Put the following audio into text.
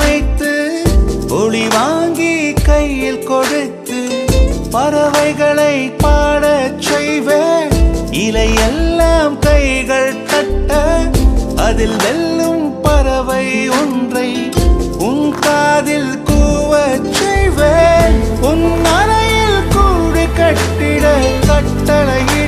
சுமைத்து ஒளி வாங்கி கையில் கொடுத்து பறவைகளை பாடச் செய்வேன். இலையெல்லாம் கைகள் தட்ட அதில் வெல்லும் பறவை ஒன்றை உன் காதில் கூவச் செய்வேன். உன் அறையில் கூடு கட்டிட கட்டளையில்